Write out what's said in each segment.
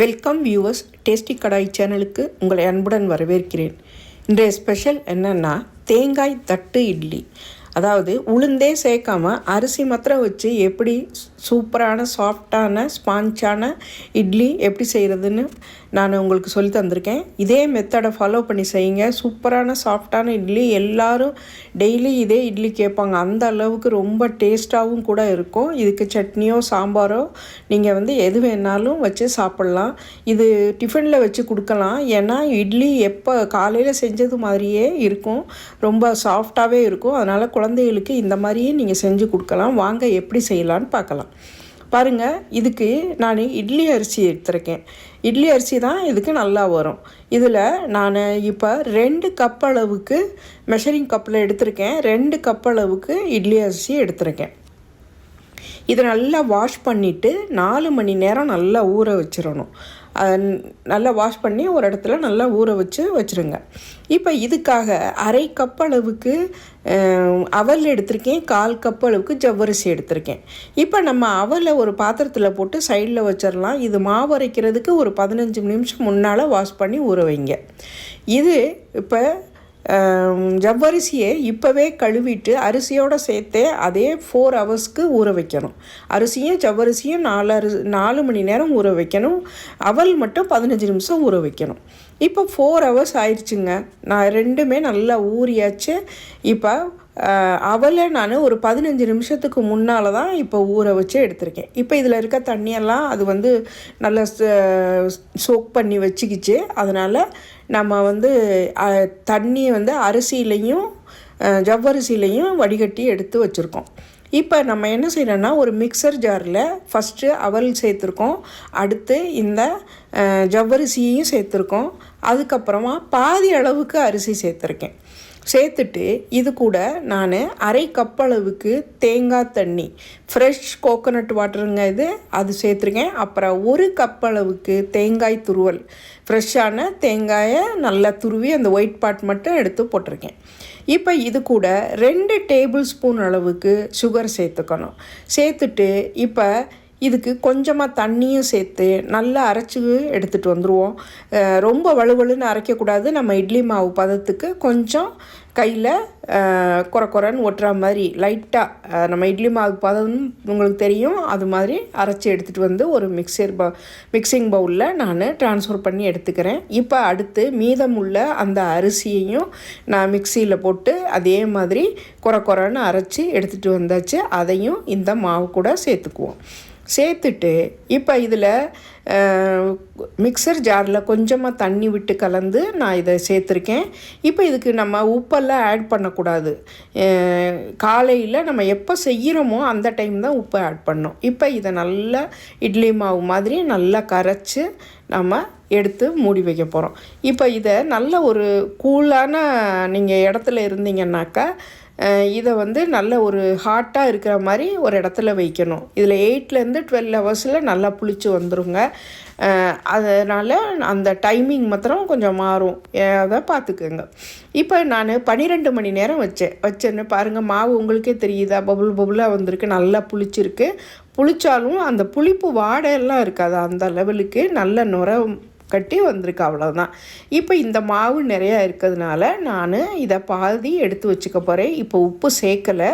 Welcome viewers tasty கடாய் சேனலுக்கு உங்களை அன்புடன் வரவேற்கிறேன். இன்றைய ஸ்பெஷல் என்னென்னா தேங்காய் தட்டு இட்லி. அதாவது உளுந்தே சேர்க்காம அரிசி மாத்திரம் வச்சு எப்படி சூப்பரான சாஃப்டான ஸ்பாஞ்சான இட்லி எப்படி செய்கிறதுன்னு நான் உங்களுக்கு சொல்லி தந்திருக்கேன். இதே மெத்தடை ஃபாலோ பண்ணி செய்யுங்க. சூப்பரான சாஃப்டான இட்லி எல்லோரும் டெய்லி இதே இட்லி கேட்பாங்க. அந்த அளவுக்கு ரொம்ப டேஸ்ட்டாகவும் கூட இருக்கும். இதுக்கு சட்னியோ சாம்பாரோ நீங்கள் வந்து எது வேணாலும் வச்சு சாப்பிட்லாம். இது டிஃபனில் வச்சு கொடுக்கலாம். ஏன்னா இட்லி எப்போ காலையில் செஞ்சது மாதிரியே இருக்கும். ரொம்ப சாஃப்டாகவே இருக்கும். அதனால் குழந்தைகளுக்கு இந்த மாதிரியே நீங்கள் செஞ்சு கொடுக்கலாம். வாங்க எப்படி செய்யலான்னு பார்க்கலாம். பாருங்கள் இதுக்கு நான் இட்லி அரிசி எடுத்திருக்கேன். இட்லி அரிசி தான் இதுக்கு நல்லா வரும். இதில் நான் இப்போ ரெண்டு கப் அளவுக்கு மெஷரிங் கப்பில் எடுத்திருக்கேன். ரெண்டு கப் அளவுக்கு இட்லி அரிசி எடுத்திருக்கேன். இதை நல்லா வாஷ் பண்ணிவிட்டு நாலு மணி நேரம் நல்லா ஊற வச்சிடணும் நல்லா வாஷ் பண்ணி ஒரு இடத்துல நல்லா ஊற வச்சு வச்சுருங்க. இப்போ இதுக்காக அரை கப் அளவுக்கு அவல் எடுத்திருக்கேன். கால் கப் அளவுக்கு ஜவ்வரிசி எடுத்திருக்கேன். இப்போ நம்ம அவலை ஒரு பாத்திரத்தில் போட்டு சைடில் வச்சிடலாம் இது மாவு அரைக்கிறதுக்கு ஒரு பதினஞ்சு நிமிஷம் முன்னால் வாஷ் பண்ணி ஊற வைங்க. இது இப்போ ஜவ்வரிசியை இப்போவே கழுவிட்டு அரிசியோடு சேர்த்தே அதே ஃபோர் ஹவர்ஸ்க்கு ஊற வைக்கணும். அரிசியும் ஜவ்வரிசியும் நாலு அரி நாலு மணி நேரம் ஊற வைக்கணும். அவல் மட்டும் பதினஞ்சு நிமிஷம் ஊற வைக்கணும். இப்போ ஃபோர் ஹவர்ஸ் ஆயிடுச்சுங்க. நான் ரெண்டுமே நல்லா ஊறியாச்சு. இப்போ அவளை நான் ஒரு பதினஞ்சு நிமிஷத்துக்கு முன்னால் தான் இப்போ ஊற வச்சு எடுத்திருக்கேன். இப்போ இதில் இருக்க தண்ணியெல்லாம் அது வந்து நல்லா சோக் பண்ணி வச்சுக்கிச்சு. அதனால் நம்ம வந்து தண்ணியை வந்து அரிசியிலையும் ஜவ்வரிசியிலையும் வடிகட்டி எடுத்து வச்சுருக்கோம். இப்போ நம்ம என்ன செய்யணும்னா ஒரு மிக்சர் ஜாரில் ஃபஸ்ட்டு அவல் சேர்த்துருக்கோம். அடுத்து இந்த ஜவ்வரிசியையும் சேர்த்துருக்கோம். அதுக்கப்புறமா பாதி அளவுக்கு அரிசி சேர்த்துருக்கேன். சேர்த்துட்டு இது கூட நான் அரை கப் அளவுக்கு தேங்காய் தண்ணி. ஃப்ரெஷ் கோகோனட் வாட்டருங்க இது அது சேர்த்துருக்கேன். அப்புறம் ஒரு கப் அளவுக்கு தேங்காய் துருவல். ஃப்ரெஷ்ஷான தேங்காயை நல்லா துருவி அந்த ஒயிட் பாட் மட்டும் எடுத்து போட்டிருக்கேன். இப்போ இது கூட ரெண்டு டேபிள் ஸ்பூன் அளவுக்கு சுகர் சேர்த்துக்கணும். சேர்த்துட்டு இப்போ இதுக்கு கொஞ்சமாக தண்ணியும் சேர்த்து நல்லா அரைச்சி எடுத்துகிட்டு வந்துடுவோம் ரொம்ப வலுவலுன்னு அரைக்கக்கூடாது. நம்ம இட்லி மாவு பதத்துக்கு கொஞ்சம் கையில் குறை குறைன்னு ஒட்டுற மாதிரி லைட்டாக நம்ம இட்லி மாவு பதம் உங்களுக்கு தெரியும். அது மாதிரி அரைச்சி எடுத்துகிட்டு வந்து ஒரு மிக்சர் ப மிக்சிங் பவுலில் நான் ட்ரான்ஸ்ஃபர் பண்ணி எடுத்துக்கிறேன். இப்போ அடுத்து மீதம் உள்ள அந்த அரிசியையும் நான் மிக்சியில் போட்டு அதே மாதிரி குறை குறைன்னு அரைச்சி எடுத்துகிட்டு வந்தாச்சு. அதையும் இந்த மாவு கூட சேர்த்துக்குவோம். சேர்த்துட்டு இப்போ இதில் மிக்சர் ஜாரில் கொஞ்சமாக தண்ணி விட்டு கலந்து நான் இதை சேர்த்துருக்கேன். இப்போ இதுக்கு நம்ம உப்பெல்லாம் ஆட் பண்ணக்கூடாது. காலையில் நம்ம எப்போ செய்கிறோமோ அந்த டைம் தான் உப்பை ஆட் பண்ணோம் இப்போ இதை நல்லா இட்லி மாவு மாதிரி நல்லா கரைச்சி நம்ம எடுத்து மூடி வைக்க போகிறோம் இப்போ இதை நல்ல ஒரு கூலான நீங்கள் இடத்துல இருந்தீங்கன்னாக்கா இதை வந்து நல்ல ஒரு ஹாட்டாக இருக்கிற மாதிரி ஒரு இடத்துல வைக்கணும். இதில் எயிட்லேருந்து டுவெல் ஹவர்ஸில் நல்லா புளிச்சு வந்துடுங்க அதனால் அந்த டைமிங் மாத்திரம் கொஞ்சம் மாறும். அதை பார்த்துக்கோங்க. இப்போ நான் பன்னிரெண்டு மணி நேரம் வச்சேன். வச்சேன்னு பாருங்கள் மாவு உங்களுக்கே தெரியுதா? பபுள் பபுளாக வந்திருக்கு. நல்லா புளிச்சிருக்கு. புளிச்சாலும் அந்த புளிப்பு வாடையெல்லாம் இருக்காது. அந்த லெவலுக்கு நல்ல நுர கட்டி வந்திருக்கு அவ்வளோதான் இப்போ இந்த மாவு நிறையா இருக்கிறதுனால நான் இதை பாதி எடுத்து வச்சுக்க போகிறேன் இப்போ உப்பு சேர்க்கலை.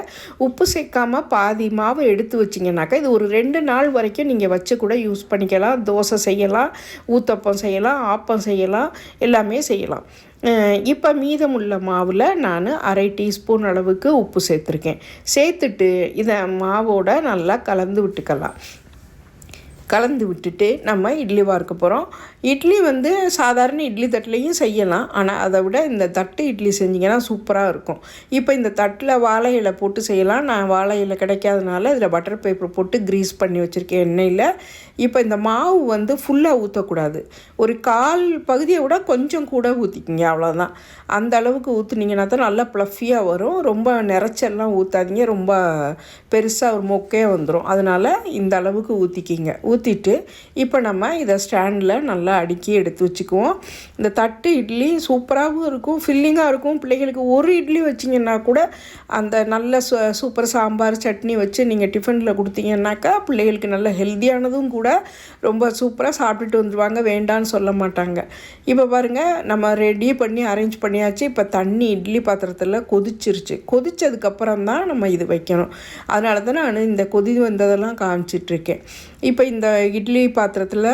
உப்பு சேர்க்காமல் பாதி மாவு எடுத்து வச்சிங்கனாக்கா இது ஒரு ரெண்டு நாள் வரைக்கும் நீங்கள் வச்சு கூட யூஸ் பண்ணிக்கலாம். தோசை செய்யலாம் ஊத்தப்பம் செய்யலாம் ஆப்பம் செய்யலாம் எல்லாமே செய்யலாம். இப்போ மீதமுள்ள மாவில் நான் அரை டீஸ்பூன் அளவுக்கு உப்பு சேர்த்துருக்கேன். சேர்த்துட்டு இதை மாவோட நல்லா கலந்து விட்டுக்கலாம். கலந்து விட்டுட்டு நம்ம இட்லி வார்க்க போகிறோம் இட்லி வந்து சாதாரண இட்லி தட்டிலையும் செய்யலாம். ஆனால் அதை விட இந்த தட்டு இட்லி செஞ்சிங்கன்னா சூப்பராக இருக்கும். இப்போ இந்த தட்டில் வாழை இலை போட்டு செய்யலாம். நான் வாழை இலை கிடைக்காதனால இதில் பட்டர் பேப்பர் போட்டு க்ரீஸ் பண்ணி வச்சுருக்கேன் எண்ணெயில். இப்போ இந்த மாவு வந்து ஃபுல்லாக ஊற்றக்கூடாது ஒரு கால் பகுதியை விட கொஞ்சம் கூட ஊற்றிக்கிங்க அவ்வளோதான் அந்த அளவுக்கு ஊற்றுனீங்கன்னா தான் நல்லா ப்ளஃபியாக வரும். ரொம்ப நிறச்செல்லாம் ஊற்றாதீங்க ரொம்ப பெருசாக ஒரு மொக்கையாக வந்துடும் அதனால் இந்த அளவுக்கு ஊற்றிக்கிங்க ஊற்றிட்டு இப்போ நம்ம இதை ஸ்டாண்டில் நல்லா அடுக்கி எடுத்து வச்சுக்குவோம். இந்த தட்டு இட்லி சூப்பராகவும் இருக்கும் ஃபில்லிங்காக இருக்கும். பிள்ளைகளுக்கு ஒரு இட்லி வச்சிங்கன்னா கூட அந்த நல்ல சு சூப்பர் சாம்பார் சட்னி வச்சு நீங்கள் டிஃபனில் கொடுத்தீங்கன்னாக்கா பிள்ளைகளுக்கு நல்ல ஹெல்த்தியானதும் கூட ரொம்ப சூப்பராக சாப்பிட்டுட்டு வந்துடுவாங்க வேண்டான்னு சொல்ல மாட்டாங்க. இப்போ பாருங்கள் நம்ம ரெடி பண்ணி அரேஞ்ச் பண்ணியாச்சு. இப்போ தண்ணி இட்லி பாத்திரத்தில் கொதிச்சிருச்சு. கொதிச்சதுக்கப்புறம் தான் நம்ம இது வைக்கணும். அதனால தான் நான் இந்த கொதி வந்ததெல்லாம் காமிச்சிட்ருக்கேன் இப்போ இந்த இட்லி பாத்திரத்தில்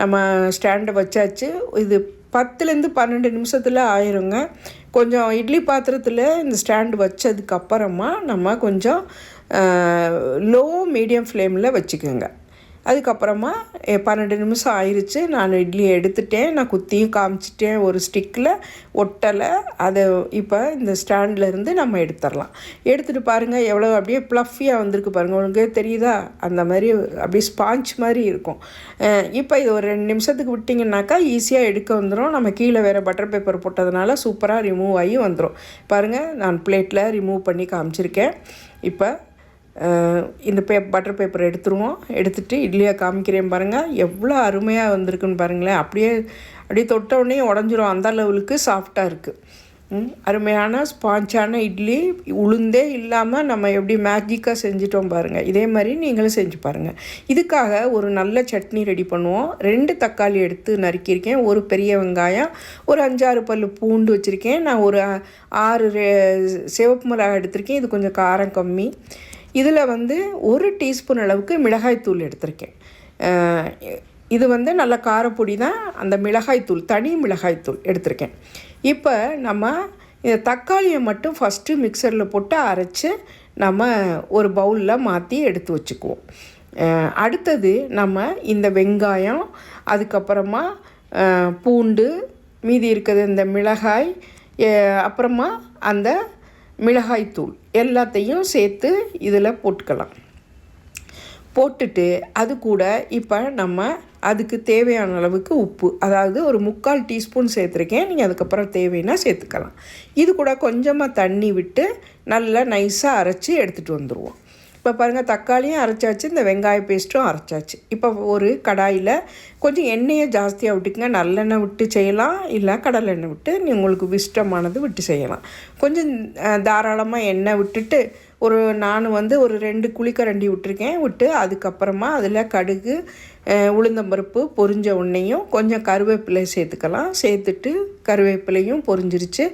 நம்ம ஸ்டாண்டை வச்சாச்சு. இது பத்துலேருந்து பன்னெண்டு நிமிஷத்தில் ஆயிருங்க. கொஞ்சம் இட்லி பாத்திரத்தில் இந்த ஸ்டாண்டு வச்சதுக்கப்புறமா நம்ம கொஞ்சம் லோ மீடியம் ஃப்ளேமில் வச்சுக்கோங்க. அதுக்கப்புறமா பன்னெண்டு நிமிஷம் ஆயிடுச்சு நான் இட்லியை எடுத்துட்டேன். நான் குத்தியும் காமிச்சிட்டேன். ஒரு ஸ்டிக்கில் ஒட்டலை. அதை இப்போ இந்த ஸ்டாண்டில் இருந்து நம்ம எடுத்துடலாம். எடுத்துகிட்டு பாருங்கள் எவ்வளோ அப்படியே ப்ளஃபியாக வந்திருக்கு பாருங்கள் உங்களுக்கு தெரியுதா? அந்த மாதிரி அப்படியே ஸ்பாஞ்ச் மாதிரி இருக்கும். இப்போ இது ஒரு ரெண்டு நிமிஷத்துக்கு விட்டிங்கனாக்கா ஈஸியாக எடுக்க வந்துடும் நம்ம கீழே வேறு பட்டர் பேப்பர் போட்டதுனால சூப்பராக ரிமூவ் ஆகி வந்துடும் பாருங்கள் நான் பிளேட்டில் ரிமூவ் பண்ணி காமிச்சிருக்கேன். இப்போ இந்த பே பட்டர் பேப்பர் எடுத்துருவோம். எடுத்துட்டு இட்லியை காமிக்கிறேன் பாருங்கள் எவ்வளோ அருமையாக வந்திருக்குன்னு பாருங்களேன். அப்படியே அப்படியே தொட்ட உடனே உடஞ்சிரும். அந்த லெவலுக்கு சாஃப்டாக இருக்குது அருமையான ஸ்பாஞ்சான இட்லி. உளுந்தே இல்லாமல் நம்ம எப்படி மேஜிக்காக செஞ்சிட்டோம் பாருங்கள் இதே மாதிரி நீங்களும் செஞ்சு பாருங்கள் இதுக்காக ஒரு நல்ல சட்னி ரெடி பண்ணுவோம். ரெண்டு தக்காளி எடுத்து நறுக்கியிருக்கேன். ஒரு பெரிய வெங்காயம் ஒரு அஞ்சாறு பல் பூண்டு வச்சுருக்கேன். நான் ஒரு ஆறு ரெ- சிவப்பு மிளகாய் எடுத்திருக்கேன். இது கொஞ்சம் காரம் கம்மி. இதில் வந்து ஒரு டீஸ்பூன் அளவுக்கு மிளகாய்த்தூள் எடுத்திருக்கேன். இது வந்து நல்ல காரப்பொடி தான். அந்த மிளகாய்த்தூள் தனி மிளகாய்த்தூள் எடுத்திருக்கேன். இப்போ நம்ம இந்த தக்காளியை மட்டும் ஃபஸ்ட்டு மிக்சரில் போட்டு அரைச்சி நம்ம ஒரு பவுலில் மாற்றி எடுத்து வச்சுக்குவோம். அடுத்தது நம்ம இந்த வெங்காயம் அதுக்கப்புறமா பூண்டு மீதி இருக்கிறது இந்த மிளகாய் அப்புறமா அந்த மிளகாய்த்தூள் எல்லாத்தையும் சேர்த்து இதில் போட்டுக்கலாம். போட்டுட்டு அது கூட இப்போ நம்ம அதுக்கு தேவையான அளவுக்கு உப்பு அதாவது ஒரு முக்கால் டீஸ்பூன் சேர்த்துருக்கேன். நீங்கள் அதுக்கப்புறம் தேவைன்னா சேர்த்துக்கலாம். இது கூட கொஞ்சமாக தண்ணி விட்டு நல்லா நைஸாக அரைச்சி எடுத்துகிட்டு வந்துடுவோம் இப்போ பாருங்கள் தக்காளியும் அரைச்சாச்சு இந்த வெங்காய பேஸ்ட்டும் அரைச்சாச்சு. இப்போ ஒரு கடாயில் கொஞ்சம் எண்ணெயை ஜாஸ்தியாக விட்டுக்குங்க. நல்லெண்ணெய் விட்டு செய்யலாம் இல்லை கடலெண்ணெய் விட்டு உங்களுக்கு இஷ்டமானது விட்டு செய்யலாம். கொஞ்சம் தாராளமாக எண்ணெய் விட்டுட்டு ஒரு நான் வந்து ஒரு ரெண்டு குழிக்கரண்டி விட்டுருக்கேன். விட்டு அதுக்கப்புறமா அதில் கடுகு உளுந்தம்பருப்பு பொரிஞ்ச உன்னையும் கொஞ்சம் கருவேப்பிலை சேர்த்துக்கலாம். சேர்த்துட்டு கருவேப்பிலையும் பொரிஞ்சிருச்சு.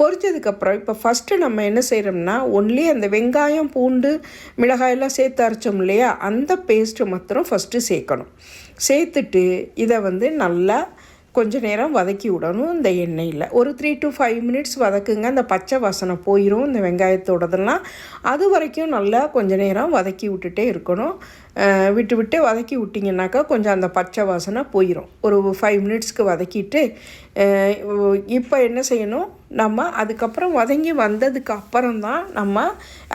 பொரிஞ்சதுக்கப்புறம் இப்போ ஃபஸ்ட்டு நம்ம என்ன செய்கிறோம்னா ஒன்லி அந்த வெங்காயம் பூண்டு மிளகாயெல்லாம் சேர்த்து அரைச்சோம் இல்லையா? அந்த பேஸ்ட்டு மாத்திரம் ஃபஸ்ட்டு சேர்க்கணும். சேர்த்துட்டு இதை வந்து நல்லா கொஞ்ச நேரம் வதக்கி விடணும் இந்த எண்ணெயில். ஒரு த்ரீ டு ஃபைவ் மினிட்ஸ் வதக்குங்க. அந்த பச்சை வாசனை போயிடும் இந்த வெங்காயத்தோடதெல்லாம் அது வரைக்கும் நல்லா கொஞ்ச நேரம் வதக்கி விட்டுட்டே இருக்கணும். விட்டு விட்டு வதக்கி விட்டிங்கனாக்கா கொஞ்சம் அந்த பச்சை வாசனை போயிடும் ஒரு ஃபைவ் மினிட்ஸ்க்கு வதக்கிட்டு இப்போ என்ன செய்யணும்? நம்ம அதுக்கப்புறம் வதங்கி வந்ததுக்கு அப்புறம் தான் நம்ம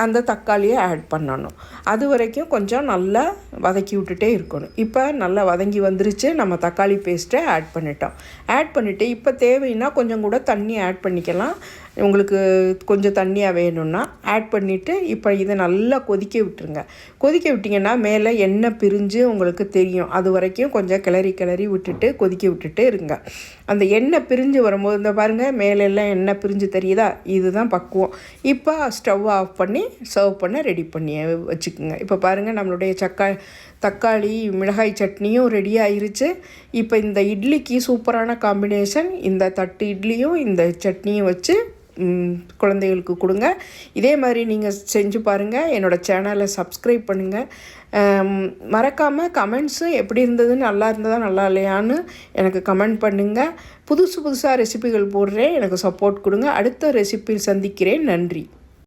அந்த தக்காளியை ஆட் பண்ணணும். அது வரைக்கும் கொஞ்சம் நல்லா வதக்கி விட்டுட்டே இருக்கணும். இப்போ நல்லா வதங்கி வந்துருச்சு. நம்ம தக்காளி பேஸ்ட்டை ஆட் பண்ணிட்டோம். ஆட் பண்ணிவிட்டு இப்போ தேவைன்னா கொஞ்சம் கூட தண்ணி ஆட் பண்ணிக்கலாம். உங்களுக்கு கொஞ்சம் தண்ணியாக வேணும்னா ஆட் பண்ணிவிட்டு இப்போ இதை நல்லா கொதிக்க விட்டுருங்க. கொதிக்க விட்டிங்கன்னா மேலே எண்ணெய் பிரிஞ்சு உங்களுக்கு தெரியும். அது வரைக்கும் கொஞ்சம் கிளறி கிளறி விட்டுட்டு கொதிக்க விட்டுட்டு இருங்க. அந்த எண்ணெய் பிரிஞ்சு வரும்போது இந்த பாருங்கள் மேலெல்லாம் எண்ணெய் பிரிஞ்சு தெரியுதா? இதுதான் பக்குவம். இப்போ ஸ்டவ் ஆஃப் பண்ணி சர்வ் பண்ண ரெடி பண்ணி வச்சுக்கோங்க. இப்போ பாருங்கள் நம்மளுடைய சக்கா தக்காளி மிளகாய் சட்னியும் ரெடி ஆயிருச்சு. இப்போ இந்த இட்லிக்கு சூப்பரான காம்பினேஷன் இந்த தட்டு இட்லியும் இந்த சட்னியும் வச்சு குழந்தைகளுக்கு கொடுங்க. இதே மாதிரி நீங்கள் செஞ்சு பாருங்கள் என்னோடய சேனலை சப்ஸ்கிரைப் பண்ணுங்கள் மறக்காமல் கமெண்ட்ஸும் எப்படி இருந்தது நல்லா இருந்ததா நல்லா இல்லையான்னு எனக்கு கமெண்ட் பண்ணுங்கள் புதுசு புதுசாக ரெசிபிகள் போடுறேன். எனக்கு சப்போர்ட் கொடுங்க. அடுத்த ரெசிபியில் சந்திக்கிறேன். நன்றி.